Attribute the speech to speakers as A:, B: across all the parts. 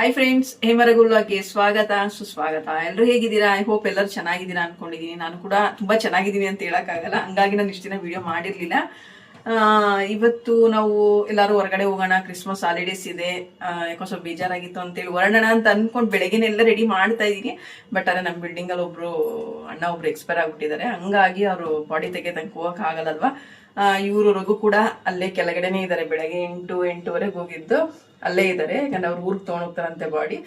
A: Hi friends ಹೇಮರಗುಲ್ಲಾಗೆ ಸ್ವಾಗತ ಸುಸ್ವಾಗತ ಎಲ್ಲರೂ ಹೇಗಿದ್ದೀರಾ? ಐ ಹೋಪ್ ಎಲ್ಲರೂ ಚೆನ್ನಾಗಿದ್ದೀರಾ ಅನ್ಕೊಂಡಿದೀನಿ ನಾನು ಕೂಡ ತುಂಬಾ ಚೆನ್ನಾಗಿದ್ದೀನಿ ಅಂತ ಹೇಳೋಕ್ಕಾಗಲ್ಲ. ಹಂಗಾಗಿ ನಾನು ಇಷ್ಟು ದಿನ ವಿಡಿಯೋ ಮಾಡಿರಲಿಲ್ಲ. ಇವತ್ತು ನಾವು ಎಲ್ಲರೂ ಹೊರಗಡೆ ಹೋಗೋಣ. ಕ್ರಿಸ್ಮಸ್ ಹಾಲಿಡೇಸ್ ಇದೆ. ಯಾಕೋ ಸ್ವಲ್ಪ ಬೇಜಾರಾಗಿತ್ತು ಅಂತೇಳಿ ಹೊರಡೋಣ ಅಂತ ಅನ್ಕೊಂಡು ಬೆಳಗ್ಗೆನೆಲ್ಲ ರೆಡಿ ಮಾಡ್ತಾ ಇದೀನಿ ಬಟ್ ಅದೇ ನಮ್ಮ ಬಿಲ್ಡಿಂಗ್ ಅಲ್ಲಿ ಒಬ್ರು ಅಣ್ಣ ಒಬ್ರು ಎಕ್ಸ್ಪೈರ್ ಆಗಿಬಿಟ್ಟಿದ್ದಾರೆ. ಹಂಗಾಗಿ ಅವರು ಬಾಡಿ ತೆಗೆದಂಗೆ ಹೋಗಕ್ ಆಗಲ್ಲಲ್ವಾ ಇವರು ರಘು ಕೂಡ ಅಲ್ಲೇ ಕೆಳಗಡೆನೇ ಇದ್ದಾರೆ. ಬೆಳಗ್ಗೆ ಎಂಟು, ಎಂಟೂವರೆಗೆ ಹೋಗಿದ್ದು. ಅಲ್ಲೇ ಇದ್ದಾರೆ ಯಾಕಂದ್ರೆ ಅವ್ರು ಊರಿಗೆ ತೊಗೊಂಡ್ ಹೋಗ್ತಾರಂತೆ ಬಾಡಿ.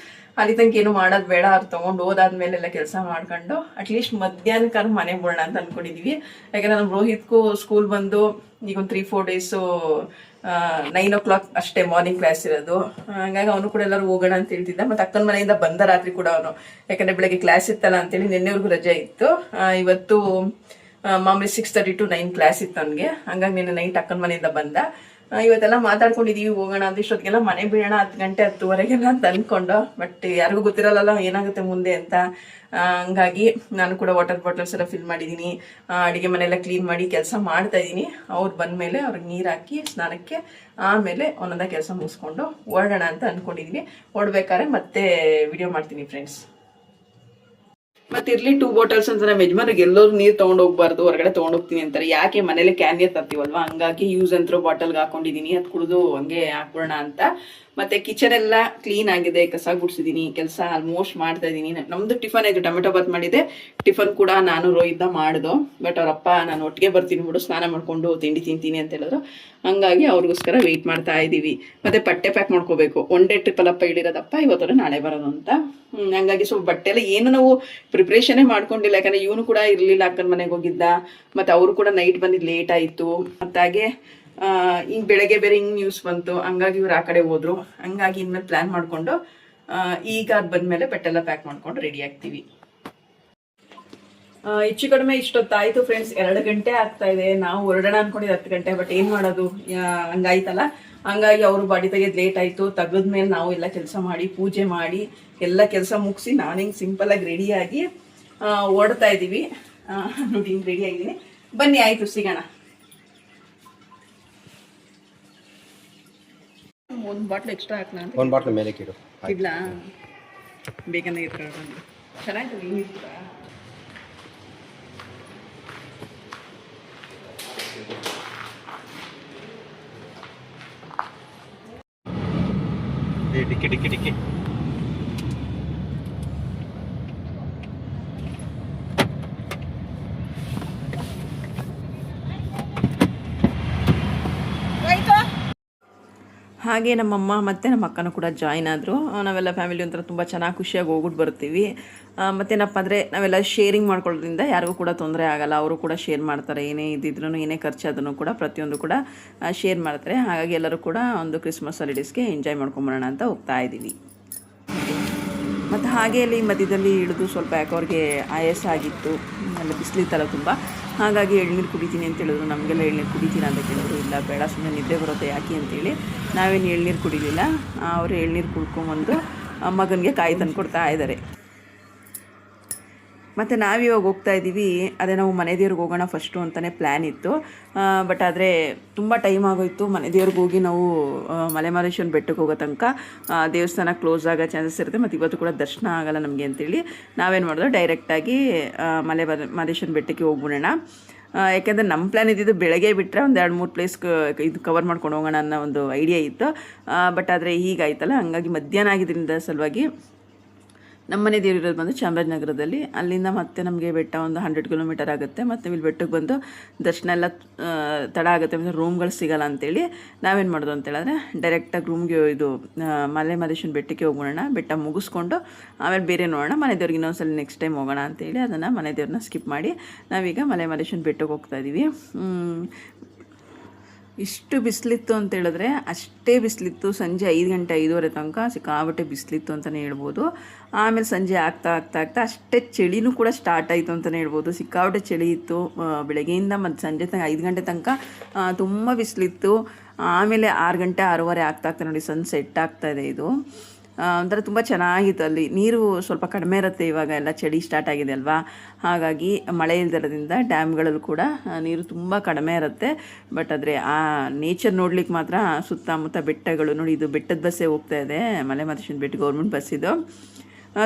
A: ಅಲ್ಲಿ ತನಕ ಏನು ಮಾಡೋದು ಬೇಡ, ಅವ್ರು ತೊಗೊಂಡು ಹೋದಾದ್ಮೇಲೆ ಎಲ್ಲ ಕೆಲಸ ಮಾಡ್ಕೊಂಡು ಅಟ್ಲೀಸ್ಟ್ ಮಧ್ಯಾಹ್ನಕ್ಕಾರ ಮನೆಗೆ ಬಿಡೋಣ ಅಂತ ಅನ್ಕೊಂಡಿದೀವಿ. ಯಾಕಂದ್ರೆ ನಮ್ಮ ರೋಹಿತ್ಗೂ ಸ್ಕೂಲ್ ಬಂದು ಈಗ ಒಂದು three four days nine o'clock ಅಷ್ಟೇ ಮಾರ್ನಿಂಗ್ ಕ್ಲಾಸ್ ಇರೋದು. ಹಂಗಾಗಿ ಅವನು ಕೂಡ ಎಲ್ಲರೂ ಹೋಗೋಣ ಅಂತ ಹೇಳ್ತಿದ್ದ. ಮತ್ತೆ ಅಕ್ಕನ ಮನೆಯಿಂದ ಬಂದ ರಾತ್ರಿ ಕೂಡ ಅವನು. ಯಾಕಂದ್ರೆ ಬೆಳಗ್ಗೆ ಕ್ಲಾಸ್ ಇತ್ತಲ್ಲ ಅಂತೇಳಿ ನಿನ್ನೆವರೆಗೂ ರಜೆ ಇತ್ತು. ಇವತ್ತು ಮಾಮೂಲಿ six thirty to nine class ಇತ್ತು ಅವನಿಗೆ. ಹಂಗಾಗಿ ನಿನ್ನೆ ನೈಟ್ ಅಕ್ಕನ ಮನೆಯಿಂದ ಬಂದ. ಇವತ್ತೆಲ್ಲ ಮಾತಾಡ್ಕೊಂಡಿದೀವಿ, ಹೋಗೋಣ ಅಂತ. ಇಷ್ಟೊತ್ತಿಗೆಲ್ಲ ಮನೆ ಬೀಳೋಣ ಹತ್ತು ಗಂಟೆ, ಹತ್ತುವರೆಗೆಲ್ಲ ಅಂತ ಅನ್ಕೊಂಡು ಬಟ್ ಯಾರಿಗೂ ಗೊತ್ತಿರಲ್ಲ ಏನಾಗುತ್ತೆ ಮುಂದೆ ಅಂತ. ಹಂಗಾಗಿ ನಾನು ಕೂಡ ವಾಟರ್ ಬಾಟಲ್ಸ್ ಎಲ್ಲ ಫಿಲ್ ಮಾಡಿದ್ದೀನಿ ಅಡಿಗೆ ಮನೆಯೆಲ್ಲ ಕ್ಲೀನ್ ಮಾಡಿ ಕೆಲಸ ಮಾಡ್ತಾ ಇದ್ದೀನಿ ಅವ್ರು ಬಂದ್ಮೇಲೆ ಅವ್ರಿಗೆ ನೀರು ಹಾಕಿ, ಸ್ನಾನಕ್ಕೆ ಆಮೇಲೆ ಒಂದೊಂದ ಕೆಲಸ ಮುಗಿಸ್ಕೊಂಡು ಹೊರಡೋಣ ಅಂತ ಅಂದ್ಕೊಂಡಿದ್ದೀನಿ ಹೊರಡ್ಬೇಕಾದ್ರೆ ಮತ್ತೆ ವಿಡಿಯೋ ಮಾಡ್ತೀನಿ ಫ್ರೆಂಡ್ಸ್ ಮತ್ತೆ ಇರ್ಲಿ ಟೂ ಬಾಟಲ್ಸ್ ಅಂತ ನಮ್ಮ ಯಜಮಾನಿಗೆ ಎಲ್ಲರೂ ನೀರು ತಗೊಂಡ್ ಹೋಗ್ಬಾರ್ದು, ಹೊರಗಡೆ ತಗೊಂಡ್ ಹೋಗ್ತೀನಿ ಅಂತಾರೆ. ಯಾಕೆ ಮನೇಲಿ ಕ್ಯಾನ್ ನೀರ್ ತರ್ತೀವಲ್ವಾ? ಹಂಗಾಗಿ ಯೂಸ್ ಅಂತ ಬಾಟಲ್ಗೆ ಹಾಕೊಂಡಿದೀನಿ. ಅದು ಕುಡಿದು ಹಂಗೆ ಹಾಕ್ಬಿಡೋಣ ಅಂತ ಮತ್ತೆ ಕಿಚನ್ ಎಲ್ಲ ಕ್ಲೀನ್ ಆಗಿದೆ, ಕಸ ಗುಡ್ಸಿದೀನಿ, ಕೆಲಸ ಆಲ್ಮೋಸ್ಟ್ ಮಾಡ್ತಾ ಇದೀನಿ. ನಮ್ದು ಟಿಫನ್ ಆಯ್ತು, ಟೊಮೆಟೊ ಬಾತ್ ಮಾಡಿದೆ. ಟಿಫನ್ ಕೂಡ ನಾನು ರೋಹಿತ ಮಾಡ್ದು. ಬಟ್ ಅವರಪ್ಪ ನಾನು ಒಟ್ಟಿಗೆ ಬರ್ತೀನಿ ಬಿಡು, ಸ್ನಾನ ಮಾಡ್ಕೊಂಡು ತಿಂಡಿ ತಿಂತೀನಿ ಅಂತ ಹೇಳಿದ್ರು. ಹಂಗಾಗಿ ಅವ್ರಿಗೋಸ್ಕರ ವೆಯ್ಟ್ ಮಾಡ್ತಾ ಇದ್ದೀವಿ ಮತ್ತೆ ಬಟ್ಟೆ ಪ್ಯಾಕ್ ಮಾಡ್ಕೋಬೇಕು. ಒನ್ ಡೇ ಟ್ರಿಪ್ ಅಲ್ಲಪ್ಪ ಇಳಿರೋದಪ್ಪ ಇವತ್ತು ನಾಳೆ ಬರೋದು ಅಂತ. ಹಂಗಾಗಿ ಸ್ವಲ್ಪ ಬಟ್ಟೆ ಎಲ್ಲ ಏನು ನಾವು ಪ್ರಿಪ್ರೇಷನೇ ಮಾಡ್ಕೊಂಡಿಲ್ಲ. ಯಾಕಂದ್ರೆ ಇವನು ಕೂಡ ಇರ್ಲಿಲ್ಲ ಅಕ್ಕನ ಮನೆಗೆ ಹೋಗಿದ್ದ. ಮತ್ತೆ ಅವರು ಕೂಡ ನೈಟ್ ಬಂದಿದ್ದು ಲೇಟ್ ಆಯಿತು. ಮತ್ತಾಗೆ ಹಿಂಗ್ ಬೆಳಗ್ಗೆ ಬೇರೆ ಹಿಂಗೆ ನ್ಯೂಸ್ ಬಂತು, ಹಂಗಾಗಿ ಇವ್ರು ಆ ಕಡೆ ಹೋದ್ರು. ಹಂಗಾಗಿ ಇನ್ಮೇಲೆ ಪ್ಲಾನ್ ಮಾಡಿಕೊಂಡು ಈಗ ಅದ್ ಬಂದ್ಮೇಲೆ ಬಟ್ಟೆಲ್ಲ ಪ್ಯಾಕ್ ಮಾಡ್ಕೊಂಡು ರೆಡಿ ಆಗ್ತೀವಿ. ಹೆಚ್ಚು ಕಡಿಮೆ ಇಷ್ಟೊತ್ತಾಯ್ತು ಫ್ರೆಂಡ್ಸ್ ಎರಡು ಗಂಟೆ ಆಗ್ತಾ ಇದೆ. ನಾವು ಹೊರಡೋಣ ಅನ್ಕೊಂಡಿದ್ದು ಹತ್ತು ಗಂಟೆ ಬಟ್ ಏನ್ ಮಾಡೋದು? ಹಂಗಾಯ್ತಲ್ಲ? ಹಂಗಾಗಿ ಅವರು ಬಾಡಿ ತೆಗೆದ್ ಲೇಟ್ ಆಯ್ತು. ತೆಗೆದ್ಮೇಲೆ ನಾವು ಎಲ್ಲ ಕೆಲಸ ಮಾಡಿ, ಪೂಜೆ ಮಾಡಿ, ಎಲ್ಲ ಕೆಲಸ ಮುಗಿಸಿ ನಾನು ಹಿಂಗೆ ಸಿಂಪಲ್ ಆಗಿ ರೆಡಿಯಾಗಿ ಓಡ್ತಾ ಇದ್ದೀವಿ ನೋಡಿ ರೆಡಿ ಆಗಿದ್ದೀನಿ. ಬನ್ನಿ, ಆಯಿತು, ಸಿಗೋಣ. ಒಂದು ಬಾಟ್ಲ್ ಎಕ್ಸ್ಟ್ರಾ ಹಾಕೋಣ ನಾನು
B: ಒಂದು ಬಾಟ್ಲ್ ಮೇಲೆ ಇಡು.
A: ಇಡ್ಲಾ? ಬೇಗನೆ ಇಟ್ಕೊಂಡು ಚೆನ್ನಾಗಿ ನೀನು
B: ಡಿಕ್ಕಿ ಡಿಕ್ಕಿ ಡಿಕ್ಕಿ.
A: ಹಾಗೆ ನಮ್ಮಮ್ಮ ಮತ್ತು ನಮ್ಮ ಅಕ್ಕನೂ ಕೂಡ ಜಾಯ್ನ್ ಆದರು. ನಾವೆಲ್ಲ ಫ್ಯಾಮಿಲಿ ಒಂಥರ ತುಂಬ ಚೆನ್ನಾಗಿ ಖುಷಿಯಾಗಿ ಹೋಗ್ಬಿಟ್ಟು ಬರ್ತೀವಿ. ಮತ್ತೇನಪ್ಪ ಅಂದರೆ ನಾವೆಲ್ಲ ಶೇರಿಂಗ್ ಮಾಡ್ಕೊಳ್ಳೋದ್ರಿಂದ ಯಾರಿಗೂ ಕೂಡ ತೊಂದರೆ ಆಗಲ್ಲ. ಅವರು ಕೂಡ ಶೇರ್ ಮಾಡ್ತಾರೆ. ಏನೇ ಇದ್ದಿದ್ರು ಏನೇ ಖರ್ಚಾದ್ರೂ ಕೂಡ ಪ್ರತಿಯೊಂದು ಕೂಡ ಶೇರ್ ಮಾಡ್ತಾರೆ. ಹಾಗಾಗಿ ಎಲ್ಲರೂ ಕೂಡ ಒಂದು ಕ್ರಿಸ್ಮಸ್ ಹಾಲಿಡೇಸ್ಗೆ ಎಂಜಾಯ್ ಮಾಡ್ಕೊಂಬರೋಣ ಅಂತ ಹೋಗ್ತಾ ಇದ್ದೀವಿ. ಮತ್ತು ಹಾಗೆ ಅಲ್ಲಿ ಮಧ್ಯದಲ್ಲಿ ಇಳಿದು ಸ್ವಲ್ಪ ಯಾಕೆ ಅವ್ರಿಗೆ ಆಯಾಸ ಆಗಿತ್ತು. ಅಲ್ಲಿ ಥರ ತುಂಬ. ಹಾಗಾಗಿ ಎಳ್ನೀರು ಕುಡಿತೀನಿ ಅಂತ ಹೇಳಿದ್ರು. ನಮಗೆಲ್ಲ ಎಳ್ನೀರು ಕುಡಿತೀರಾ ಅಂತ ಕೇಳಿದ್ರು. ಇಲ್ಲ, ಬೇಡ ಸುಮ್ಮನೆ ನಿದ್ದೆ ಬರುತ್ತೆ ಯಾಕೆ ಅಂತೇಳಿ. ನಾವೇನು ಎಳ್ನೀರು ಕುಡಿಲಿಲ್ಲ. ಅವರು ಎಳ್ನೀರು ಕುಡ್ಕೊಂಬಂದು ಮಗನಿಗೆ ಕಾಯಿ ತಂದು ಕೊಡ್ತಾ ಇದ್ದಾರೆ. ಮತ್ತು ನಾವಿವಾಗ ಹೋಗ್ತಾ ಇದ್ದೀವಿ ಅದೇ ನಾವು ಮನೆ ದೇವ್ರಿಗೆ ಹೋಗೋಣ ಫಸ್ಟು ಅಂತಲೇ ಪ್ಲ್ಯಾನ್ ಇತ್ತು. ಬಟ್ ಆದರೆ ತುಂಬ ಟೈಮ್ ಆಗೋಯ್ತು. ಮನೆ ದೇವ್ರಿಗೆ ಹೋಗಿ ನಾವು ಮಲೆಮಹದೇಶ್ವರನ ಬೆಟ್ಟಕ್ಕೆ ಹೋಗೋ ತನಕ ದೇವಸ್ಥಾನ ಕ್ಲೋಸ್ ಆಗೋ ಚಾನ್ಸಸ್ ಇರುತ್ತೆ. ಮತ್ತು ಇವತ್ತು ಕೂಡ ದರ್ಶನ ಆಗಲ್ಲ ನಮಗೆ ಅಂತೇಳಿ ನಾವೇನು ಮಾಡಿದ್ರು ಡೈರೆಕ್ಟಾಗಿ ಮಲೆ ಮಹದೇ- ಮಹದೇಶ್ವರನ ಬೆಟ್ಟಕ್ಕೆ ಹೋಗ್ಬಿಡೋಣ. ಯಾಕೆಂದರೆ ನಮ್ಮ ಪ್ಲ್ಯಾನ್ ಇದ್ದಿದ್ದು ಬೆಳಗ್ಗೆ ಬಿಟ್ಟರೆ ಒಂದು ಎರಡು ಮೂರು ಪ್ಲೇಸ್ ಇದು ಕವರ್ ಮಾಡ್ಕೊಂಡು ಹೋಗೋಣ ಅನ್ನೋ ಒಂದು ಐಡಿಯಾ ಇತ್ತು. ಬಟ್ ಆದರೆ ಹೀಗಾಯ್ತಲ್ಲ ಹಂಗಾಗಿ ಮಧ್ಯಾಹ್ನ ಆಗಿದ್ದರಿಂದ ಸಲುವಾಗಿ ನಮ್ಮನೆ ದೇವರಿರೋದು ಬಂದು ಚಾಮರಾಜನಗರದಲ್ಲಿ. ಅಲ್ಲಿಂದ ಮತ್ತೆ ನಮಗೆ ಬೆಟ್ಟ ಒಂದು ಹಂಡ್ರೆಡ್ ಕಿಲೋಮೀಟರ್ ಆಗುತ್ತೆ. ಮತ್ತು ಇಲ್ಲಿ ಬೆಟ್ಟಕ್ಕೆ ಬಂದು ದರ್ಶನ ಎಲ್ಲ ತಡ ಆಗುತ್ತೆ. ಮತ್ತು ರೂಮ್ಗಳು ಸಿಗಲ್ಲ ಅಂತೇಳಿ ನಾವೇನು ಮಾಡೋದು ಅಂತ ಹೇಳಿದ್ರೆ ಡೈರೆಕ್ಟಾಗಿ ರೂಮ್ಗೆ ಇದು ಮಲೆ ಬೆಟ್ಟಕ್ಕೆ ಹೋಗೋಣ ಬೆಟ್ಟ ಮುಗಿಸ್ಕೊಂಡು ಆಮೇಲೆ ಬೇರೆ ನೋಡೋಣ. ಮನೆ ದೇವ್ರಿಗೆ ಇನ್ನೊಂದ್ಸಲ ನೆಕ್ಸ್ಟ್ ಟೈಮ್ ಹೋಗೋಣ ಅಂತೇಳಿ ಅದನ್ನು ಮನೆ ದೇವ್ರನ್ನ ಸ್ಕಿಪ್ ಮಾಡಿ ನಾವೀಗ ಮಲೆ ಮಹದೇಶ್ವರನ ಬೆಟ್ಟಕ್ಕೆ ಹೋಗ್ತಾ ಇದ್ದೀವಿ ಇಷ್ಟು ಬಿಸಿಲಿತ್ತು ಅಂತ ಹೇಳಿದ್ರೆ ಅಷ್ಟೇ ಬಿಸಿಲಿತ್ತು. ಸಂಜೆ ಐದು ಗಂಟೆ ಐದುವರೆ ತನಕ ಸಿಕ್ಕಾಬಟ್ಟೆ ಬಿಸಿಲಿತ್ತು ಅಂತಲೇ ಹೇಳ್ಬೋದು. ಆಮೇಲೆ ಸಂಜೆ ಆಗ್ತಾ ಆಗ್ತಾ ಆಗ್ತಾ ಅಷ್ಟೇ ಚಳಿನೂ ಕೂಡ ಸ್ಟಾರ್ಟ್ ಆಯಿತು ಅಂತಲೇ ಹೇಳ್ಬೋದು. ಸಿಕ್ಕಾಬಟ್ಟೆ ಚಳಿ ಇತ್ತು ಬೆಳಗ್ಗೆಯಿಂದ ಮತ್ತು ಸಂಜೆ ತನಕ ಐದು ಗಂಟೆ ತನಕ ತುಂಬ ಬಿಸಿಲಿತ್ತು. ಆಮೇಲೆ ಆರು ಗಂಟೆ ಆರೂವರೆ ಆಗ್ತಾ ಆಗ್ತಾ ನೋಡಿ ಸನ್ಸೆಟ್ ಆಗ್ತಾ ಇದೆ ಇದು. ಒಂಥರ ತುಂಬ ಚೆನ್ನಾಗಿತ್ತು ಅಲ್ಲಿ. ನೀರು ಸ್ವಲ್ಪ ಕಡಿಮೆ ಇರುತ್ತೆ ಇವಾಗ, ಎಲ್ಲ ಚಳಿ ಸ್ಟಾರ್ಟ್ ಆಗಿದೆ ಅಲ್ವಾ? ಹಾಗಾಗಿ ಮಳೆ ಇಲ್ದಿರೋದ್ರಿಂದ ಡ್ಯಾಮ್ಗಳಲ್ಲೂ ಕೂಡ ನೀರು ತುಂಬ ಕಡಿಮೆ ಇರುತ್ತೆ. ಬಟ್ ಆದರೆ ಆ ನೇಚರ್ ನೋಡ್ಲಿಕ್ಕೆ ಮಾತ್ರ ಸುತ್ತಮುತ್ತ ಬೆಟ್ಟಗಳು, ನೋಡಿ ಇದು ಬೆಟ್ಟದ ಬಸ್ಸೇ ಹೋಗ್ತಾ ಇದೆ, ಮಲೆ ಮಹದೇಶ್ವರ ಬೆಟ್ಟ, ಗೌರ್ಮೆಂಟ್ ಬಸ್ ಇದು.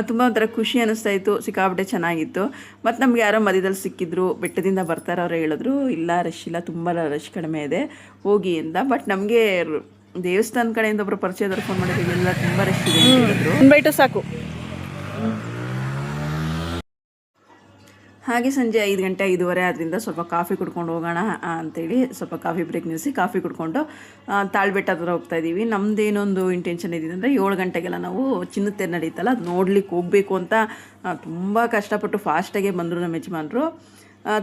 A: ತುಂಬ ಒಂಥರ ಖುಷಿ ಅನ್ನಿಸ್ತಾ ಇತ್ತು, ಸಿಕ್ಕಾಪಟ್ಟೆ ಚೆನ್ನಾಗಿತ್ತು. ಮತ್ತು ನಮಗೆ ಯಾರೋ ಮಧ್ಯದಲ್ಲಿ ಸಿಕ್ಕಿದ್ರು, ಬೆಟ್ಟದಿಂದ ಬರ್ತಾರೋ ಅವ್ರು ಹೇಳಿದ್ರು, ಇಲ್ಲ ರಶ್ ಇಲ್ಲ, ತುಂಬ ರಶ್ ಕಡಿಮೆ ಇದೆ, ಹೋಗಿ ಅಂತ. ಬಟ್ ನಮಗೆ ದೇವಸ್ಥಾನ ಕಡೆಯಿಂದ ಒಬ್ರು ಪರಿಚಯದವ್ರು ಫೋನ್ ಮಾಡಿದ್ರು. ಎಲ್ಲ ತುಂಬ ರಶ್ ಇದೆ ಅಂತ ಹೇಳಿದ್ರು.
C: ಬೈಟು ಸಾಕು.
A: ಹಾಗೆ ಸಂಜೆ ಐದು ಗಂಟೆ ಐದುವರೆ ಆದ್ದರಿಂದ ಸ್ವಲ್ಪ ಕಾಫಿ ಕುಡ್ಕೊಂಡು ಹೋಗೋಣ ಅಂತೇಳಿ ಸ್ವಲ್ಪ ಕಾಫಿ ಬ್ರೇಕ್ ನಿಲ್ಲಿಸಿ ಕಾಫಿ ಕುಡ್ಕೊಂಡು ತಾಳ್ಬೆಟ್ಟ ಹತ್ರ ಹೋಗ್ತಾ ಇದ್ದೀವಿ. ನಮ್ದೇನೊಂದು ಇಂಟೆನ್ಷನ್ ಇದಿದೆ ಅಂದರೆ ಏಳು ಗಂಟೆಗೆಲ್ಲ ನಾವು ಚಿನ್ನದ ತೆರೆ ನಡೀತಲ್ಲ ಅದು ನೋಡ್ಲಿಕ್ಕೆ ಹೋಗಬೇಕು ಅಂತ ತುಂಬ ಕಷ್ಟಪಟ್ಟು ಫಾಸ್ಟಾಗೆ ಬಂದರು ನಮ್ಮ ಯಜಮಾನರು.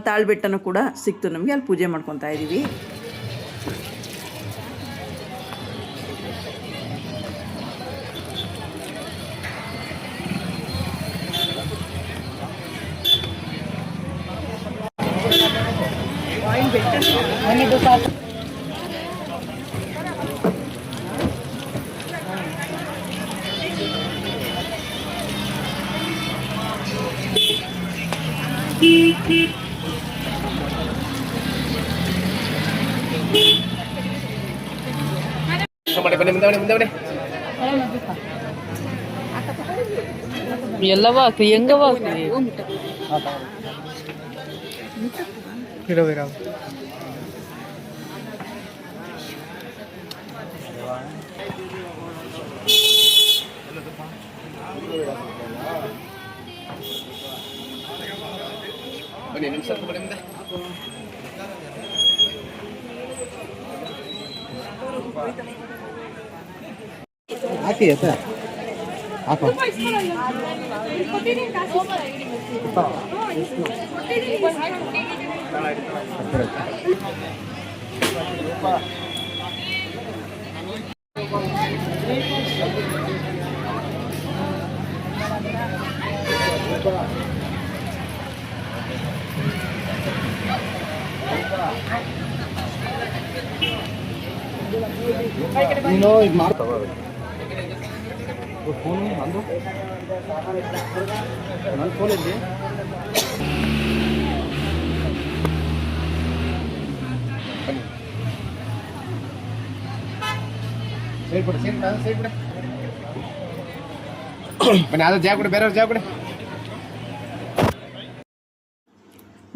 A: ತಾಳ್ಬೆಟ್ಟನೂ ಕೂಡ ಸಿಕ್ತು ನಮಗೆ ಅಲ್ಲಿ ಪೂಜೆ ಮಾಡ್ಕೊತಾ ಇದ್ದೀವಿ.
C: ಎಲ್ಲವ ಹಾಕ್ರಿ ಹೆಂಗವ ಹಾಕ್ರಿ
B: ಇರೋ ಇರೋ ಬನ್ನಿ ನಿಮಿಷ ಬನ್ನಿ ಮುಂದೆ ಹಾಕಿ ಆಯ್ತಾ ಹಾಕೋ ನೀನು ಇದು ಮಾಡ್ತಾವ ಫೋನು ನಂದು ನನ್ನ ಫೋನಲ್ಲಿ ಬನ್ನಿ ಸೈಡ್ ಬಿಡು ಸೈಡ್ ಬಿಡು ಸೈಡ್ ಬಿಡು ಬನ್ನಿ ಅದು ಜಾಗ ಕೊಡಿ ಬೇರೆಯವ್ರ ಜಾಗ ಕೊಡಿ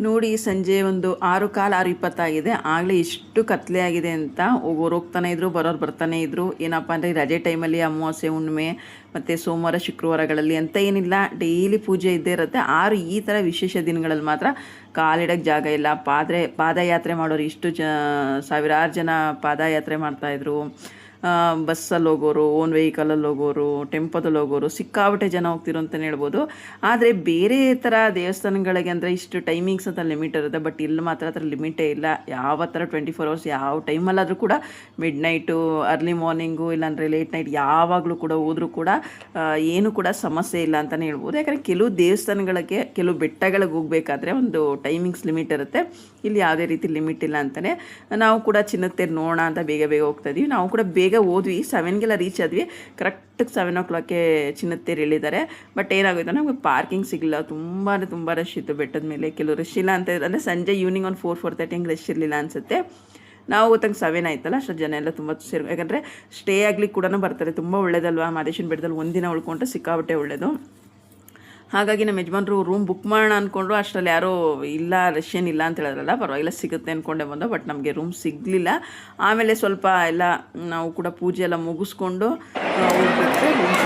A: ನೋಡಿ ಸಂಜೆ ಒಂದು ಆರು ಕಾಲು, ಆರು ಇಪ್ಪತ್ತಾಗಿದೆ. ಆಗಲೇ ಇಷ್ಟು ಕತ್ಲೆ ಆಗಿದೆ ಅಂತ ಹೋಗೋರು ಹೋಗ್ತಾನೆ ಇದ್ರು, ಬರೋರು ಬರ್ತಾನೆ ಇದ್ರು. ಏನಪ್ಪ ಅಂದರೆ, ರಜೆ ಟೈಮಲ್ಲಿ ಅಮಾವಾಸ್ಯೆ, ಹುಣ್ಣಿಮೆ, ಮತ್ತು ಸೋಮವಾರ, ಶುಕ್ರವಾರಗಳಲ್ಲಿ ಅಂತ ಏನಿಲ್ಲ. ಡೈಲಿ ಪೂಜೆ ಇದ್ದೇ ಇರುತ್ತೆ. ಆರು ಈ ಥರ ವಿಶೇಷ ದಿನಗಳಲ್ಲಿ ಮಾತ್ರ ಕಾಲಿಡೋಕ್ಕೆ ಜಾಗ ಇಲ್ಲ. ಪಾದ್ರೆ ಪಾದಯಾತ್ರೆ ಮಾಡೋರು ಇಷ್ಟು ಜ ಸಾವಿರಾರು ಜನ ಪಾದಯಾತ್ರೆ ಮಾಡ್ತಾಯಿದ್ರು ಬಸ್ಸಲ್ಲಿ ಹೋಗೋರು ಓನ್ ವೆಹಿಕಲಲ್ಲಿ ಹೋಗೋರು ಟೆಂಪೋದಲ್ಲಿ ಹೋಗೋರು, ಸಿಕ್ಕಾಪಟ್ಟೆ ಜನ ಹೋಗ್ತಿರೋ ಅಂತಲೇ ಹೇಳ್ಬೋದು. ಆದರೆ ಬೇರೆ ಥರ ದೇವಸ್ಥಾನಗಳಿಗೆ ಅಂದರೆ ಇಷ್ಟು ಟೈಮಿಂಗ್ಸ್ ಅಂತ ಲಿಮಿಟ್ ಇರುತ್ತೆ ಬಟ್ ಇಲ್ಲಿ ಮಾತ್ರ ಅದರ ಲಿಮಿಟೇ ಇಲ್ಲ. ಯಾವ ಥರ ಟ್ವೆಂಟಿ ಫೋರ್ ಅವರ್ಸ್ ಯಾವ ಟೈಮಲ್ಲಾದರೂ ಕೂಡ ಮಿಡ್ ನೈಟು ಅರ್ಲಿ ಮಾರ್ನಿಂಗು ಇಲ್ಲಾಂದರೆ ಲೇಟ್ ನೈಟ್ ಯಾವಾಗಲೂ ಕೂಡ ಹೋದರೂ ಕೂಡ ಏನು ಕೂಡ ಸಮಸ್ಯೆ ಇಲ್ಲ ಅಂತಲೇ ಹೇಳ್ಬೋದು. ಯಾಕಂದರೆ ಕೆಲವು ದೇವಸ್ಥಾನಗಳಿಗೆ, ಕೆಲವು ಬೆಟ್ಟಗಳಿಗೆ ಹೋಗಬೇಕಾದ್ರೆ ಒಂದು ಟೈಮಿಂಗ್ಸ್ ಲಿಮಿಟ್ ಇರುತ್ತೆ. ಇಲ್ಲಿ ಯಾವುದೇ ರೀತಿ ಲಿಮಿಟ್ ಇಲ್ಲ ಅಂತಲೇ ನಾವು ಕೂಡ ಚಿನ್ನದ ತೇರು ನೋಡೋಣ ಅಂತ ಬೇಗ ಬೇಗ ಹೋಗ್ತಾ ಇದ್ದೀವಿ ನಾವು ಕೂಡ ಬೇಗ ಹೋದ್ವಿ ಸೆವೆನ್ಗೆಲ್ಲ ರೀಚ್ ಆದ್ವಿ. ಕರೆಕ್ಟಾಗಿ ಸೆವೆನ್ ಓ ಕ್ಲಾಕ್ಗೆ ಚಿನ್ನತ್ತೇರಿ ಇಳಿದಾರೆ. ಬಟ್ ಏನಾಗೋಯ್ತು ನಮಗೆ ಪಾರ್ಕಿಂಗ್ ಸಿಗಲಿಲ್ಲ. ತುಂಬ ತುಂಬ ರಶ್ ಇತ್ತು ಬೆಟ್ಟದ ಮೇಲೆ. ಕೆಲವು ರಶ್ ಇಲ್ಲ ಅಂತ ಅಂದರೆ ಸಂಜೆ ಈವ್ನಿಂಗ್ ಒಂದು ಫೋರ್ ಫೋರ್ ತರ್ಟಿ ಹಂಗೆ ರಶ್ ಇರಲಿಲ್ಲ ಅನಿಸುತ್ತೆ. ನಾವು ಗೊತ್ತಂಗೆ ಸೆವೆನ್ ಆಯ್ತಲ್ಲ ಅಷ್ಟು ಜನ ಎಲ್ಲ ತುಂಬ ಸೇರ್, ಯಾಕಂದರೆ ಸ್ಟೇ ಆಗ್ಲಿಕ್ಕೆ ಕೂಡ ಬರ್ತಾರೆ. ತುಂಬ ಒಳ್ಳೇದಲ್ವಾ? ಮಾದೇಶನ ಬೆಟ್ಟದಲ್ಲಿ ಒಂದಿನ ಉಳ್ಕೊಂಡ್ರೆ ಸಿಕ್ಕಾಬಟ್ಟೆ ಒಳ್ಳೇದು. ಹಾಗಾಗಿ ನಮ್ಮ ಯಜಮಾನ್ರು ರೂಮ್ ಬುಕ್ ಮಾಡೋಣ ಅಂದ್ಕೊಂಡ್ರು ಅಷ್ಟರಲ್ಲಿ ಯಾರೋ ಇಲ್ಲ ರಷ್ಯನ್ ಇಲ್ಲ ಅಂತ ಹೇಳಿದ್ರಲ್ಲ, ಪರವಾಗಿಲ್ಲ, ಸಿಗುತ್ತೆ ಅಂದ್ಕೊಂಡೆ ಬಂದು ಬಟ್ ನಮಗೆ ರೂಮ್ ಸಿಗಲಿಲ್ಲ. ಆಮೇಲೆ ಸ್ವಲ್ಪ ಎಲ್ಲ ನಾವು ಕೂಡ ಪೂಜೆ ಎಲ್ಲ ಮುಗಿಸ್ಕೊಂಡು ಹೋಗ್ಬಿಟ್ಟು ರೂಮ್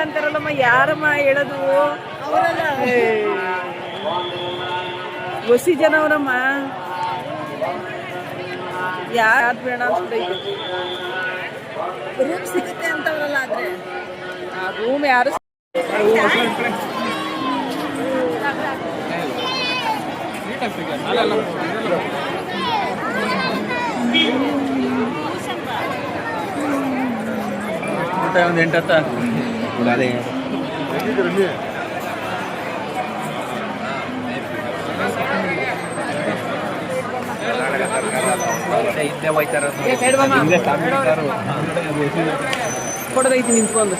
C: ಅಂತಾರಲ್ಲಮ್ಮ ಯಾರಮ್ಮ ಹೇಳೋದು? ಒಸಿ ಜನ ಅವರಮ್ಮ ಯಾರು ಬೇಡ ಅಂತ ರೂಮ್ ಸಿಗುತ್ತೆ ಅಂತವರಲ್ಲ ಆದ್ರೆ. ರೂಮ್ ಯಾರು
B: ಒಂದು ಎಂಟತ್ತ ಅದೇ ಹೋಯ್ತಾರ
C: ಕೊಡದೈತಿ ನಿಂತ್ಕೊಂಡು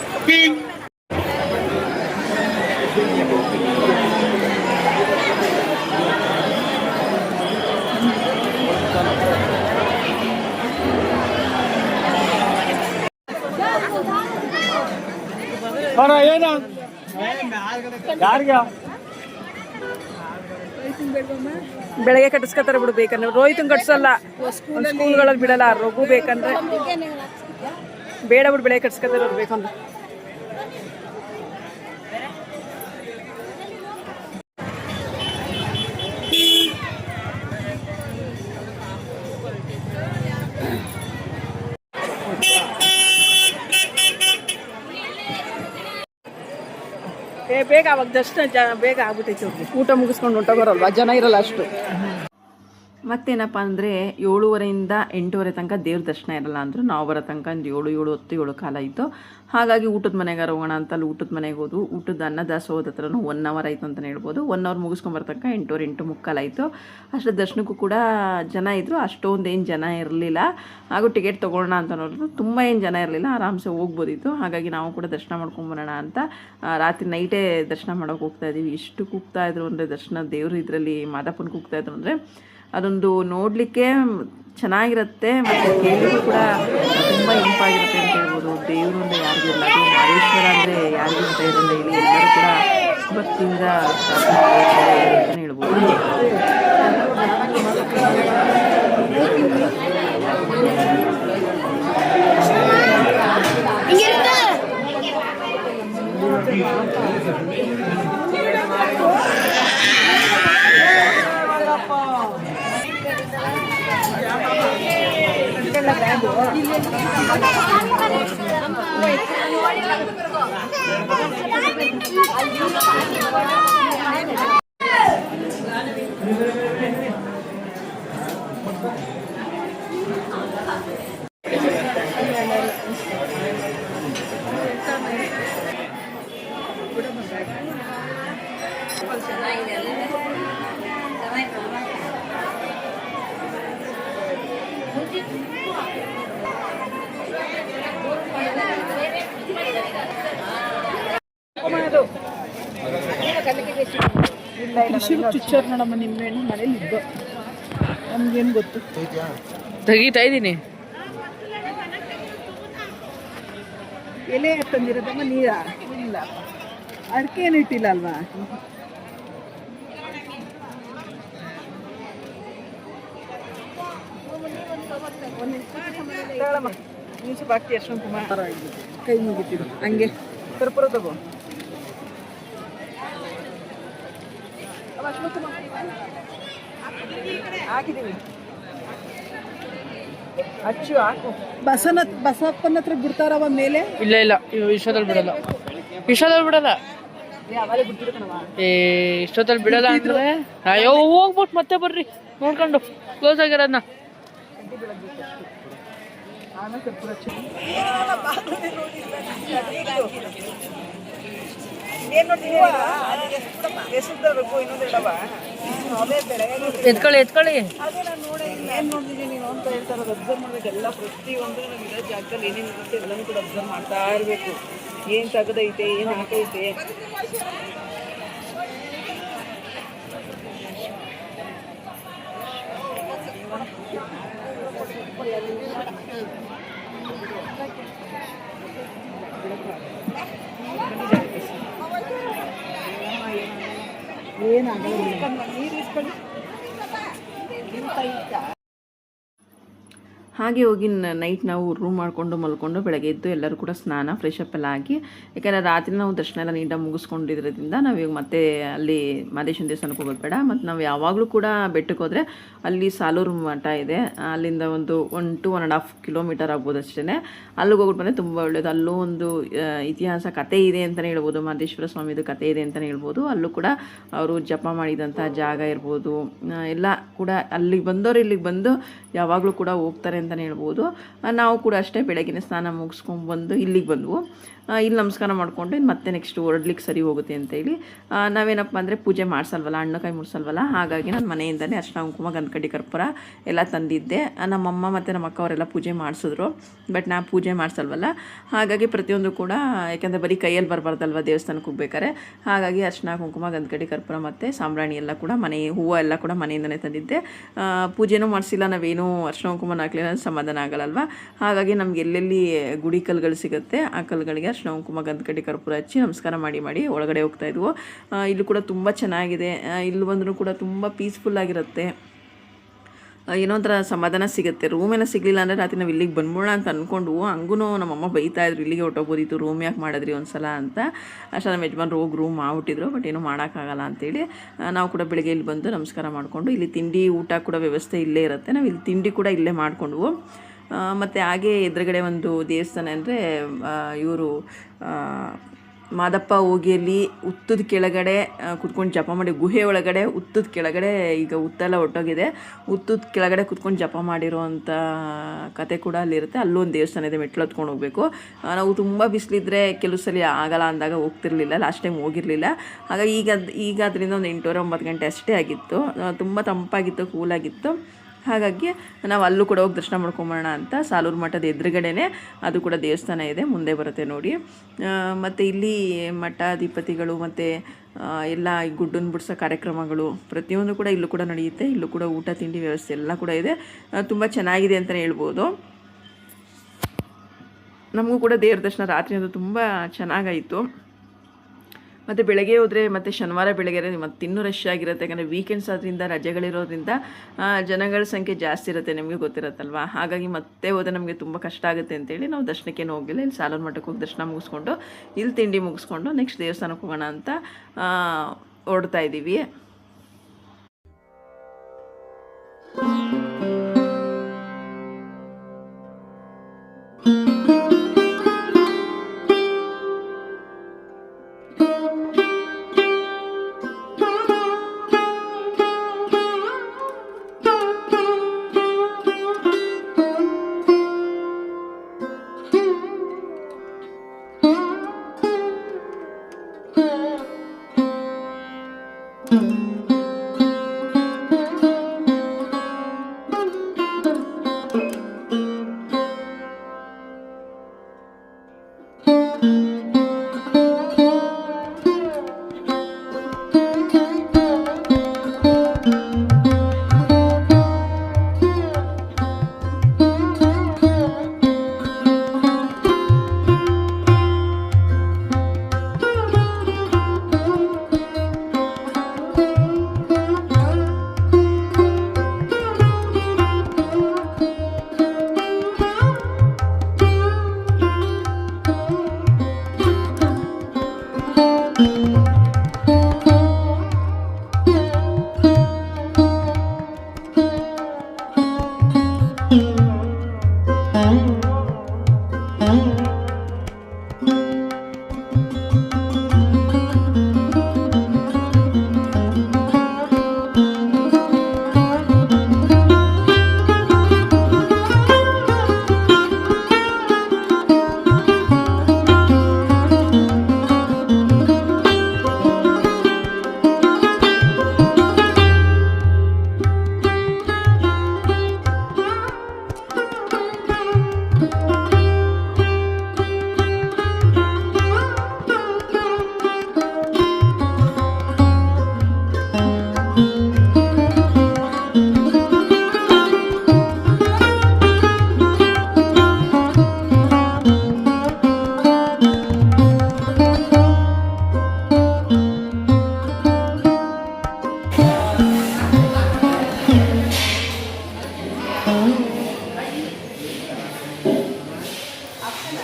B: ಏನ? ಯಾರಿಗ?
C: ಬೆಳಗ್ಗೆ ಕಟ್ಟಿಸ್ಕೊತಾರೆ ಬಿಡು ಬೇಕಂದ್ರೆ. ರೋಹಿತನ್ ಕಟ್ಸಲ್ಲ ಸ್ಕೂಲ್ಗಳಲ್ಲಿ ಬಿಡಲ್ಲ ರಘು ಬೇಕಂದ್ರೆ. ಬೇಡ ಬಿಡು ಬೆಳಗ್ಗೆ ಕಟ್ಸ್ಕೊತಾರೆ ಅವ್ರು ಬೇಕಂದ್ರೆ. ಬೇಗ ಅವಾಗ ದರ್ಶನ ಬೇಗ ಆಗ್ಬಿಟ್ಟೈತೆ ಊಟ ಮುಗಿಸ್ಕೊಂಡು ಹೊಂಟೋಗೋರಲ್ವಾ? ಜನ ಇರಲ್ಲ ಅಷ್ಟು.
A: ಮತ್ತೇನಪ್ಪ ಅಂದರೆ ಏಳುವರೆಯಿಂದ ಎಂಟೂವರೆ ತನಕ ದೇವ್ರ ದರ್ಶನ ಇರಲ್ಲ ಅಂದರು ನಾವು ಬರೋ ತನಕ ಒಂದು ಏಳು ಏಳು ಹೊತ್ತು, ಏಳು ಕಾಲ ಇತ್ತು. ಹಾಗಾಗಿ ಊಟದ ಮನೆಗೆ ಹೋಗೋಣ ಅಂತ ಅಲ್ಲಿ ಊಟದ ಮನೆಗೆ ಹೋದ್ವು. ಊಟದ ಅನ್ನದಾಸೋಹದ ಹತ್ರನೂ ಒನ್ ಅವರ್ ಆಯಿತು ಅಂತಲೇ ಹೇಳ್ಬೋದು. ಒನ್ ಅವರ್ ಮುಗಿಸ್ಕೊಂಬರೋ ತನಕ ಎಂಟೂವರೆ, ಎಂಟು ಮುಕ್ಕಾಲಾಯಿತು ಅಷ್ಟು ದರ್ಶನಕ್ಕೂ ಕೂಡ ಜನ ಇದ್ದರು ಅಷ್ಟೊಂದು ಏನು ಜನ ಇರಲಿಲ್ಲ. ಹಾಗೂ ಟಿಕೆಟ್ ತೊಗೊಳ್ಳೋಣ ಅಂತ ನೋಡಿದ್ರು ತುಂಬ ಏನು ಜನ ಇರಲಿಲ್ಲ. ಆರಾಮ್ಸೆ ಹೋಗ್ಬೋದಿತ್ತು. ಹಾಗಾಗಿ ನಾವು ಕೂಡ ದರ್ಶನ ಮಾಡ್ಕೊಂಬರೋಣ ಅಂತ ರಾತ್ರಿ ನೈಟೇ ದರ್ಶನ ಮಾಡೋಕೆ ಹೋಗ್ತಾ ಇದ್ದೀವಿ. ಎಷ್ಟು ಕೂಗ್ತಾ ಇದ್ರು ಅಂದರೆ ದರ್ಶನ ದೇವರು ಇದರಲ್ಲಿ, ಮಾದಪ್ಪನ ಕೂಗ್ತಾ ಇದ್ರು ಅಂದರೆ ಅದೊಂದು ನೋಡಲಿಕ್ಕೆ ಚೆನ್ನಾಗಿರುತ್ತೆ, ಮತ್ತು ಕೇಳಿದ್ರು ಕೂಡ ತುಂಬ ಇಂಪಾಗಿರುತ್ತೆ ಅಂತ ಹೇಳ್ಬೋದು. ದೇವರು ಅಂದರೆ ಯಾರಿಗೂ ಇಲ್ಲ, ಅದು ಮಹೇಶ್ವರ ಅಂದರೆ ಯಾರಿಗೂ ಅಂತ ಇರಲ್ಲ ಇಲ್ಲಿ ಎಲ್ಲರೂ ಕೂಡ ಭಕ್ತಿಯಿಂದ ಪ್ರಾರ್ಥನೆ ಹೇಳ್ಬೋದು
C: ಚುಚ್ಚೋರ್ ನೋಡಮ್ಮ ನಿಂಬೆ ಹಣ್ಣು ಮನೇಲಿ ಇದ್ದು. ನಮ್ಗೇನು ಗೊತ್ತು?
D: ತೆಗಿತಾ ಇದ್ದೀನಿ.
C: ಎಲೆ ತಂದಿರೋದಮ್ಮ ನೀರ? ಇಲ್ಲ. ಅಡಿಕೆ ಏನು ಇಟ್ಟಿಲ್ಲ ಅಲ್ವಾ? ತಗೊಳಮ್ಮ. ನೀನ್ ಸ್ವಲ್ಪ ಹಾಕ್ತಿ ಕುಮಾರ. ಕೈ ಮುಗಿತಿದ್ದು ಹಂಗೆ. ಕರ್ಪೂರ ತಗೋ. ಹಾಕಿದ್ದೀವಿ ಅಚ್ಚು ಹಾಕು. ಬಸನ ಬಸಪ್ಪನ ಹತ್ರ ಬಿಡ್ತಾರವ ಮೇಲೆ?
D: ಇಲ್ಲ ಇಲ್ಲ. ಇವ್ ಇಷ್ಟೊತ್ತಲ್ಲಿ ಬಿಡಲ್ಲ. ವಿಶ್ವದಲ್ಲಿ ಬಿಡಲ್ಲ. ಏ ಇಷ್ಟೊತ್ತಲ್ಲಿ ಬಿಡಲ್ಲ ಅಂದ್ರೆ? ಅಯ್ಯೋ ಹೋಗ್ಬಿಟ್ಟು ಮತ್ತೆ ಬರ್ರಿ. ನೋಡ್ಕೊಂಡು. ಕ್ಲೋಸ್ ಆಗಿರೋದನ್ನ ಎತ್ಕೊಳ್ಳಿ ಎತ್ಕೊಳ್ಳಿ.
C: ಏನ್ ನೋಡಿದ್ದೀನಿ ನೀನು ಅಂತ ಹೇಳ್ತಾರೆ ಅಬ್ಸರ್ವ್ ಮಾಡ್ಬೇಕು ಎಲ್ಲ ಪ್ರತಿಯೊಂದು ನಮ್ಗೆ ಜಾಗದಲ್ಲಿ ಏನೇನು ಇರುತ್ತೆ, ಎಲ್ಲನೂ ಕೂಡ ಅಬ್ಸರ್ವ್ ಮಾಡ್ತಾ ಇರಬೇಕು. ಏನು ತಗದೈತೆ ಏನು ಹಾಕೈತೆ. 没有人
A: ಹಾಗೆ ಹೋಗಿ ನೈಟ್ ನಾವು ರೂಮ್ ಮಾಡಿಕೊಂಡು ಮಲ್ಕೊಂಡು ಬೆಳಗ್ಗೆ ಎದ್ದು ಎಲ್ಲರೂ ಕೂಡ ಸ್ನಾನ ಫ್ರೆಶ್ ಅಪ್ ಎಲ್ಲ ಆಗಿ, ಯಾಕಂದರೆ ರಾತ್ರಿ ನಾವು ದರ್ಶನ ಎಲ್ಲ ನೀಟಾಗಿ ಮುಗಿಸ್ಕೊಂಡಿರೋದ್ರಿಂದ ನಾವು ಇವಾಗ ಮತ್ತೆ ಅಲ್ಲಿ ಮಾದೇಶ್ವರ ದೇವಸ್ಥಾನಕ್ಕೆ ಹೋಗೋದು ಬೇಡ ಮತ್ತು ನಾವು ಯಾವಾಗಲೂ ಕೂಡ ಬೆಟ್ಟಕ್ಕೆ ಹೋದರೆ ಅಲ್ಲಿ ಸಾಲೂರು ಮಠ ಇದೆ, ಅಲ್ಲಿಂದ ಒಂದು one two one and half kilometre ಆಗ್ಬೋದು ಅಷ್ಟೇ ಅಲ್ಲಿಗೆ ಹೋಗ್ಬಿಟ್ಟು ಬಂದರೆ ತುಂಬ ಒಳ್ಳೆಯದು ಅಲ್ಲೂ ಒಂದು ಇತಿಹಾಸ ಕತೆ ಇದೆ ಅಂತಲೇ ಹೇಳ್ಬೋದು, ಮಾದೇಶ್ವರ ಸ್ವಾಮಿದು ಕತೆ ಇದೆ ಅಂತಲೇ ಹೇಳ್ಬೋದು, ಅಲ್ಲೂ ಕೂಡ ಅವರು ಜಪ ಮಾಡಿದಂಥ ಜಾಗ ಇರ್ಬೋದು ಎಲ್ಲ ಕೂಡ ಅಲ್ಲಿಗೆ ಬಂದವರು ಇಲ್ಲಿಗೆ ಬಂದು ಯಾವಾಗಲೂ ಕೂಡ ಹೋಗ್ತಾರೆ ಅಂತಲೇ ಹೇಳ್ಬೋದು. ನಾವು ಕೂಡ ಅಷ್ಟೇ ಬೆಳಗಿನ ಸ್ನಾನ ಮುಗಿಸ್ಕೊಂಡ್ಬಂದು ಇಲ್ಲಿಗೆ ಬಂದವು. ಇಲ್ಲಿ ನಮಸ್ಕಾರ ಮಾಡಿಕೊಂಡು ಮತ್ತೆ ನೆಕ್ಸ್ಟ್ ಹೊರಡ್ಲಿಕ್ಕೆ ಸರಿ ಹೋಗುತ್ತೆ ಅಂತೇಳಿ ನಾವೇನಪ್ಪ ಅಂದರೆ ಪೂಜೆ ಮಾಡಿಸಲ್ವಲ್ಲ ಕೈ ಮುಡಿಸಲ್ವಲ್ಲ, ಹಾಗಾಗಿ ನಾನು ಮನೆಯಿಂದಲೇ ಅರ್ಶನ ಕುಂಕುಮ ಗಂಧಕಡ್ಡಿ ಕರ್ಪೂರ ಎಲ್ಲ ತಂದಿದ್ದೆ. ನಮ್ಮಮ್ಮ ಮತ್ತು ನಮ್ಮ ಅಕ್ಕ ಅವರೆಲ್ಲ ಪೂಜೆ ಮಾಡಿಸಿದ್ರು, ಬಟ್ ನಾ ಪೂಜೆ ಮಾಡಿಸಲ್ವಲ್ಲ. ಹಾಗಾಗಿ ಪ್ರತಿಯೊಂದು ಕೂಡ, ಯಾಕೆಂದರೆ ಬರೀ ಕೈಯಲ್ಲಿ ಬರಬಾರ್ದಲ್ವ ದೇವಸ್ಥಾನಕ್ಕೆ ಹೋಗ್ಬೇಕಾರೆ ಹಾಗಾಗಿ ಅರ್ಶನ ಕುಂಕುಮ ಗಂಧಕಡ್ಡಿ ಕರ್ಪೂರ ಮತ್ತು ಸಾಂಬ್ರಾಣಿ ಎಲ್ಲ ಕೂಡ ಮನೆ, ಹೂವು ಎಲ್ಲ ಕೂಡ ಮನೆಯಿಂದಲೇ ತಂದಿದ್ದೆ. ಪೂಜೆನೂ ಮಾಡಿಸಿಲ್ಲ, ನಾವೇನೂ ಅರ್ಶನ ಕುಂಕುಮನ ಹಾಕ್ಲಿಲ್ಲ ಸಮಾಧಾನ ಆಗಲ್ಲಲ್ವ? ಹಾಗಾಗಿ ನಮ್ಗೆ ಎಲ್ಲೆಲ್ಲಿ ಗುಡಿ ಕಲ್ಗಳು ಸಿಗುತ್ತೆ, ಆ ಕಲ್ಗಳಿಗೆ ಅರ್ಶಿನ ಕುಂಕುಮ ಕರ್ಪೂರ ಹಚ್ಚಿ ನಮಸ್ಕಾರ ಮಾಡಿ ಮಾಡಿ ಒಳಗಡೆ ಹೋಗ್ತಾ ಇದ್ವು. ಇಲ್ಲಿ ಕೂಡ ತುಂಬ ಚೆನ್ನಾಗಿದೆ. ಇಲ್ಲಿ ಬಂದರೂ ಕೂಡ ತುಂಬ ಪೀಸ್ಫುಲ್ ಆಗಿರುತ್ತೆ. ಏನೋ ಒಂಥರ ಸಮಾಧಾನ ಸಿಗುತ್ತೆ. ರೂಮೆಲ್ಲ ಸಿಗಲಿಲ್ಲ ಅಂದರೆ ರಾತ್ರಿ ನಾವು ಇಲ್ಲಿಗೆ ಬಂದ್ಬಿಡೋಣ ಅಂತ ಅಂದ್ಕೊಂಡು ಹಂಗೂ ನಮ್ಮಮ್ಮ ಇದ್ರು, ಇಲ್ಲಿಗೆ ಹೊಟ್ಟೋಗ್ಬೋದಿತ್ತು ರೂಮ್ ಯಾಕೆ ಮಾಡಿದ್ರಿ ಒಂದ್ಸಲ ಅಂತ. ಅಷ್ಟೇ ನಮ್ಮ ಯಜಮಾನ್ರು ಹೋಗಿ ರೂಮ್ ಮಾಡಿಬಿಟ್ಟಿದ್ರು ಬಟ್ ಏನೂ ಮಾಡೋಕ್ಕಾಗಲ್ಲ ಅಂತೇಳಿ ನಾವು ಕೂಡ ಬೆಳಗ್ಗೆ ಇಲ್ಲಿ ಬಂದು ನಮಸ್ಕಾರ ಮಾಡಿಕೊಂಡು, ಇಲ್ಲಿ ತಿಂಡಿ, ಊಟ ಕೂಡ ವ್ಯವಸ್ಥೆ ಇಲ್ಲೇ ಇರುತ್ತೆ. ನಾವು ಇಲ್ಲಿ ತಿಂಡಿ ಕೂಡ ಇಲ್ಲೇ ಮಾಡಿಕೊಂಡ್ವು. ಮತ್ತು ಹಾಗೆ ಎದುರುಗಡೆ ಒಂದು ದೇವಸ್ಥಾನ ಅಂದರೆ ಇವರು ಮಾದಪ್ಪ ಹೋಗಿಯಲ್ಲಿ ಉತ್ತದ ಕೆಳಗಡೆ ಕುತ್ಕೊಂಡು ಜಪ ಮಾಡಿ, ಗುಹೆ ಒಳಗಡೆ, ಉತ್ತದ ಕೆಳಗಡೆ ಈಗ ಹುತ್ತೆಲ್ಲ ಒಟ್ಟೋಗಿದೆ. ಉತ್ತದ ಕೆಳಗಡೆ ಕುತ್ಕೊಂಡು ಜಪ ಮಾಡಿರೋವಂಥ ಕತೆ ಕೂಡ ಅಲ್ಲಿರುತ್ತೆ. ಅಲ್ಲೊಂದು ದೇವಸ್ಥಾನ ಇದೆ ಮೆಟ್ಲು ಹತ್ಕೊಂಡು ಹೋಗಬೇಕು. ನಾವು ತುಂಬ ಬಿಸಿಲಿದ್ರೆ ಕೆಲವು ಸಲ ಆಗಲ್ಲ ಅಂದಾಗ ಹೋಗ್ತಿರ್ಲಿಲ್ಲ ಲಾಸ್ಟ್ ಟೈಮ್ ಹೋಗಿರಲಿಲ್ಲ. ಹಾಗಾಗಿ ಈಗ ಈಗ ಅದರಿಂದ ಒಂದು ಎಂಟೂವರೆ ಒಂಬತ್ತು ಗಂಟೆ ಅಷ್ಟೇ ಆಗಿತ್ತು. ತುಂಬ ತಂಪಾಗಿತ್ತು ಕೂಲಾಗಿತ್ತು ಹಾಗಾಗಿ ನಾವು ಅಲ್ಲೂ ಕೂಡ ಹೋಗಿ ದರ್ಶನ ಮಾಡ್ಕೊಂಬರೋಣ ಅಂತ ಸಾಲೂರು ಮಠದ ಎದುರುಗಡೆನೆ ಅದು ಕೂಡ ದೇವಸ್ಥಾನ ಇದೆ, ಮುಂದೆ ಬರುತ್ತೆ ನೋಡಿ. ಮತ್ತು ಇಲ್ಲಿ ಮಠಾಧಿಪತಿಗಳು ಮತ್ತು ಎಲ್ಲ ಈ ಬಿಡಿಸೋ ಕಾರ್ಯಕ್ರಮಗಳು ಪ್ರತಿಯೊಂದು ಕೂಡ ಇಲ್ಲೂ ಕೂಡ ನಡೆಯುತ್ತೆ, ಇಲ್ಲೂ ಕೂಡ ಊಟ, ತಿಂಡಿ ವ್ಯವಸ್ಥೆ ಎಲ್ಲ ಕೂಡ ಇದೆ. ತುಂಬ ಚೆನ್ನಾಗಿದೆ ಅಂತಲೇ ಹೇಳ್ಬೋದು. ನಮಗೂ ಕೂಡ ದೇವ್ರ ದರ್ಶನ ರಾತ್ರಿ ತುಂಬ ಚೆನ್ನಾಗಾಯಿತು. ಮತ್ತು ಬೆಳಗ್ಗೆ ಹೋದರೆ ಮತ್ತು ಶನಿವಾರ ಬೆಳಗ್ಗೆ ಮತ್ತು ಇನ್ನೂ ರಶ್ ಆಗಿರುತ್ತೆ. ಯಾಕಂದರೆ ವೀಕೆಂಡ್ಸ್ ಆದ್ರಿಂದ, ರಜೆಗಳಿರೋದ್ರಿಂದ ಜನಗಳ ಸಂಖ್ಯೆ ಜಾಸ್ತಿ ಇರುತ್ತೆ ನಿಮಗೆ ಗೊತ್ತಿರುತ್ತಲ್ವ? ಹಾಗಾಗಿ ಮತ್ತೆ ಹೋದರೆ ನಮಗೆ ತುಂಬ ಕಷ್ಟ ಆಗುತ್ತೆ ಅಂತೇಳಿ ನಾವು ದರ್ಶನಕ್ಕೇನು ಹೋಗಿಲ್ಲ. ಇಲ್ಲಿ ಸಾಲೋನ್ ಮಠಕ್ಕೆ ಹೋಗಿ ದರ್ಶನ ಮುಗಿಸ್ಕೊಂಡು, ಇಲ್ಲಿ ತಿಂಡಿ ಮುಗಿಸ್ಕೊಂಡು ನೆಕ್ಸ್ಟ್ ದೇವಸ್ಥಾನಕ್ಕೆ ಹೋಗೋಣ ಅಂತ ಓಡ್ತಾ ಇದ್ದೀವಿ.
E: Thank you.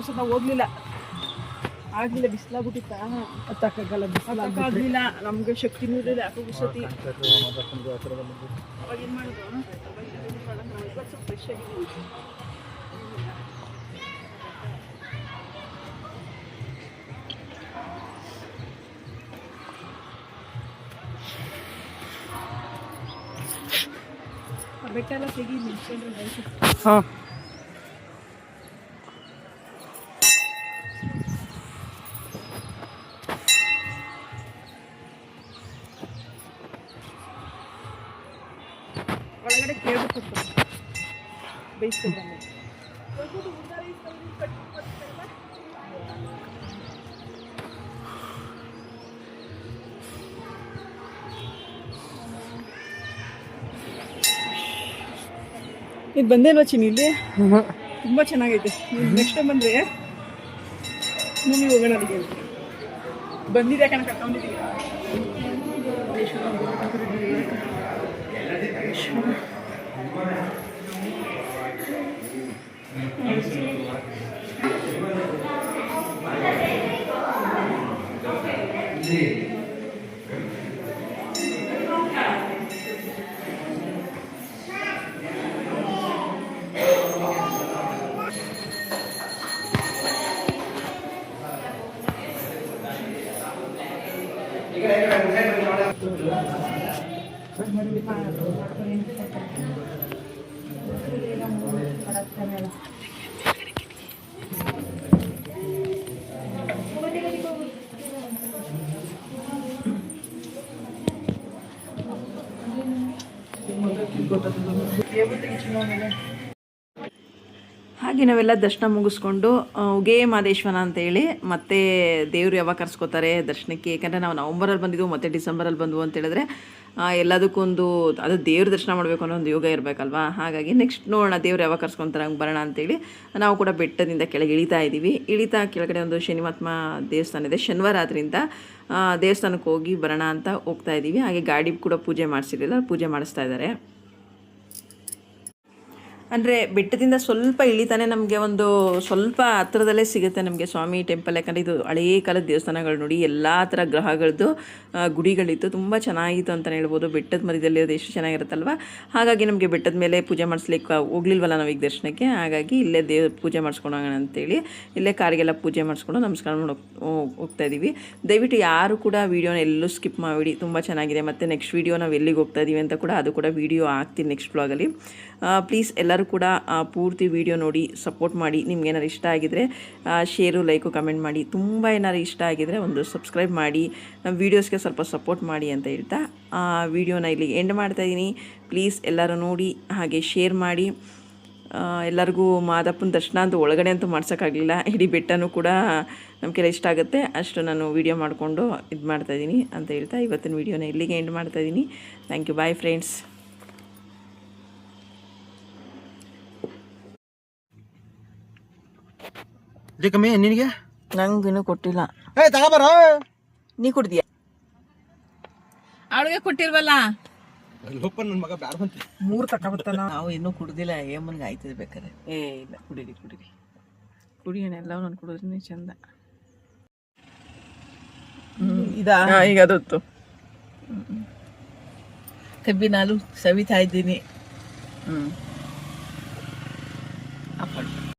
C: ಹೊಸ ನಾವು ಹೋಗ್ಲಿಲ್ಲ ಆಗ್ಲಿಲ್ಲ ಬಿಸಿಲಾಗ್ಬಿಟ್ಟಿತ್ತ ಹತ್ತಕ್ಕಾಗಲ್ಲ ಬಿಸಿಲಾಗಲಿಲ್ಲ ನಮ್ಗೆ ಶಕ್ತಿನೂ ಇರಲಿಲ್ಲ ಯಾಕೋ ಗುಸತಿ ಅವಾಗ ಏನು ಮಾಡೋದು ಇವತ್ತು ಸ್ವಲ್ಪ ಫ್ರೆಶ್ ಆಗಿದ್ದೀವಿ ಆ ಬೆಟ್ಟ ಎಲ್ಲ ತೆಗಿ ನಿಲ್ಸ್ಕೊಂಡ್ರೆ ಬೈಕ್
D: ಹಾಂ
C: ಬಂದೇಲ್ವಾ ಚಿನಿ ಇಲ್ಲಿ? ತುಂಬ ಚೆನ್ನಾಗೈತೆ. ನೆಕ್ಸ್ಟ್ ಟೈಮ್ ಬಂದರೆ ಹೋಗೋಣ ಅಲ್ಲಿಗೆ. ಬಂದಿದೆ ಕಣ ಕರ್ಕೊಂಡಿದ್ದೀವಿ
A: ಹಾಗೆ ನಾವೆಲ್ಲ ದರ್ಶನ ಮುಗಿಸ್ಕೊಂಡು ಉಗೇ ಮಾದೇಶ್ವರ ಅಂತೇಳಿ ಮತ್ತೆ ದೇವ್ರು ಯಾವಾಗ ಕರ್ಸ್ಕೊತಾರೆ ದರ್ಶನಕ್ಕೆ? ಯಾಕಂದರೆ ನಾವು ನವಂಬರಲ್ಲಿ ಬಂದಿದ್ವು, ಮತ್ತೆ ಡಿಸೆಂಬರಲ್ಲಿ ಬಂದ್ವು ಅಂತ ಹೇಳಿದ್ರೆ ಎಲ್ಲದಕ್ಕೊಂದು ಅದು ದೇವ್ರ ದರ್ಶನ ಮಾಡಬೇಕು ಅನ್ನೋ ಒಂದು ಯೋಗ ಇರಬೇಕಲ್ವಾ? ಹಾಗಾಗಿ ನೆಕ್ಸ್ಟ್ ನೋಡೋಣ, ದೇವ್ರು ಯಾವಾಗ ಕರ್ಸ್ಕೊತಾರೆ, ಹಂಗೆ ಬರೋಣ ಅಂತೇಳಿ ನಾವು ಕೂಡ ಬೆಟ್ಟದಿಂದ ಕೆಳಗೆ ಇಳಿತಾ ಇದ್ದೀವಿ ಇಳಿತಾ ಕೆಳಗಡೆ ಒಂದು ಶನಿಮಾತ್ಮ ದೇವಸ್ಥಾನ ಇದೆ. ಶನಿವಾರ ಆದ್ರಿಂದ ದೇವಸ್ಥಾನಕ್ಕೆ ಹೋಗಿ ಬರೋಣ ಅಂತ ಹೋಗ್ತಾ ಇದ್ದೀವಿ ಹಾಗೆ ಗಾಡಿ ಕೂಡ ಪೂಜೆ ಮಾಡಿಸಿರಲಿಲ್ಲ, ಪೂಜೆ ಮಾಡಿಸ್ತಾ ಇದ್ದಾರೆ. ಅಂದರೆ ಬೆಟ್ಟದಿಂದ ಸ್ವಲ್ಪ ಇಳಿತಾನೆ ನಮಗೆ ಒಂದು ಸ್ವಲ್ಪ ಹತ್ರದಲ್ಲೇ ಸಿಗುತ್ತೆ ನಮಗೆ ಸ್ವಾಮಿ ಟೆಂಪಲ್ ಯಾಕಂದರೆ ಇದು ಹಳೇ ಕಾಲದ ದೇವಸ್ಥಾನಗಳು ನೋಡಿ, ಎಲ್ಲ ಥರ ಗ್ರಹಗಳದ್ದು ಗುಡಿಗಳಿತ್ತು. ತುಂಬ ಚೆನ್ನಾಗಿತ್ತು ಅಂತಲೇ ಹೇಳ್ಬೋದು. ಬೆಟ್ಟದ ಮಧ್ಯದಲ್ಲಿ ಅದು ಎಷ್ಟು ಚೆನ್ನಾಗಿರುತ್ತಲ್ವ? ಹಾಗಾಗಿ ನಮಗೆ ಬೆಟ್ಟದ ಮೇಲೆ ಪೂಜೆ ಮಾಡಿಸ್ಲಿಕ್ಕೆ ಹೋಗ್ಲಿಲ್ವಲ್ಲ ನಾವೀಗ ದರ್ಶನಕ್ಕೆ? ಹಾಗಾಗಿ ಇಲ್ಲೇ ದೇವ, ಪೂಜೆ ಮಾಡಿಸ್ಕೊಳೋಣ ಅಂತೇಳಿ ಇಲ್ಲೇ ಕಾರಿಗೆಲ್ಲ ಪೂಜೆ ಮಾಡಿಸ್ಕೊಂಡು ನಮಸ್ಕಾರ ಮಾಡಿ ಹೋಗ್- ಹೋಗ್ತಾ ಇದ್ದೀವಿ ದಯವಿಟ್ಟು ಯಾರು ಕೂಡ ವೀಡಿಯೋನ ಎಲ್ಲೂ ಸ್ಕಿಪ್ ಮಾಡಿಬಿಡಿ. ತುಂಬ ಚೆನ್ನಾಗಿದೆ. ಮತ್ತು ನೆಕ್ಸ್ಟ್ ವೀಡಿಯೋ ನಾವು ಎಲ್ಲಿಗೆ ಹೋಗ್ತಾ ಇದ್ದೀವಿ ಅಂತ ಕೂಡ ಅದು ಕೂಡ ವೀಡಿಯೋ ಹಾಕ್ತೀನಿ ನೆಕ್ಸ್ಟ್ ಬ್ಲಾಗಲ್ಲಿ ಪ್ಲೀಸ್ ಎಲ್ಲರೂ ಕೂಡ ಆ, ಪೂರ್ತಿ ವಿಡಿಯೋ ನೋಡಿ ಸಪೋರ್ಟ್ ಮಾಡಿ ನಿಮ್ಗೇನಾರು ಇಷ್ಟ ಆಗಿದರೆ ಶೇರು ಲೈಕು ಕಮೆಂಟ್ ಮಾಡಿ. ತುಂಬ ಏನಾರು ಇಷ್ಟ ಆಗಿದರೆ ಒಂದು ಸಬ್ಸ್ಕ್ರೈಬ್ ಮಾಡಿ. ನಮ್ಮ ವೀಡಿಯೋಸ್ಗೆ ಸ್ವಲ್ಪ ಸಪೋರ್ಟ್ ಮಾಡಿ ಅಂತ ಹೇಳ್ತಾ ಆ ವಿಡಿಯೋನ ಇಲ್ಲಿ ಎಂಡ್ ಮಾಡ್ತಾ ಇದ್ದೀನಿ ಪ್ಲೀಸ್ ಎಲ್ಲರೂ ನೋಡಿ ಹಾಗೆ ಶೇರ್ ಮಾಡಿ. ಎಲ್ಲರಿಗೂ ಮಾದಪ್ಪನ ದರ್ಶನ ಅಂತ ಒಳಗಡೆ ಅಂತೂ ಮಾಡ್ಸೋಕ್ಕಾಗಲಿಲ್ಲ. ಇಡೀ ಬೆಟ್ಟನೂ ಕೂಡ ನಮಗೆಲ್ಲ ಇಷ್ಟ ಆಗುತ್ತೆ. ಅಷ್ಟು ನಾನು ವೀಡಿಯೋ ಮಾಡಿಕೊಂಡು ಇದು ಮಾಡ್ತಾಯಿದ್ದೀನಿ ಅಂತ ಹೇಳ್ತಾ ಇವತ್ತಿನ ವೀಡಿಯೋನ ಇಲ್ಲಿಗೆ ಎಂಡ್ ಮಾಡ್ತಾಯಿದ್ದೀನಿ ಥ್ಯಾಂಕ್ ಯು ಬಾಯ್ ಫ್ರೆಂಡ್ಸ್
B: ಕಮ್ಮಿ ನಿನಗೆ?
A: ನಂಗೆ ಇನ್ನೂ ಕೊಟ್ಟಿಲ್ಲ.
B: ಏ ತಗೋಬಾರ.
A: ನೀ ಕುಡ್ದಿಯಾ ಅವಳಿಗೆ ಕೊಟ್ಟಿಲ್ವಲ್ಲ?
B: ಲೋಪ ನನ್ನ ಮಗ ಬ್ಯಾಡ ಬಂತ
C: ಮೂರು
A: ನಾವು ಇನ್ನೂ ಕುಡ್ದಿಲ್ಲ ಏಮನ್ಗೆ ಆಯ್ತದೆ ಬೇಕಾರೆ ಏ ಇಲ್ಲ. ಕುಡೀರಿ ಕುಡೀರಿ. ಕುಡಿಯೋಣ ಎಲ್ಲ ನಾನು ಕುಡಿದ್ರೆ ಚಂದ.
C: ಇದಾ?
A: ಈಗ ಅದೊತ್ತು ಕಬ್ಬಿನ ಹಾಲು ಸವಿತಾ ಇದ್ದೀನಿ. ಹ್ಞೂ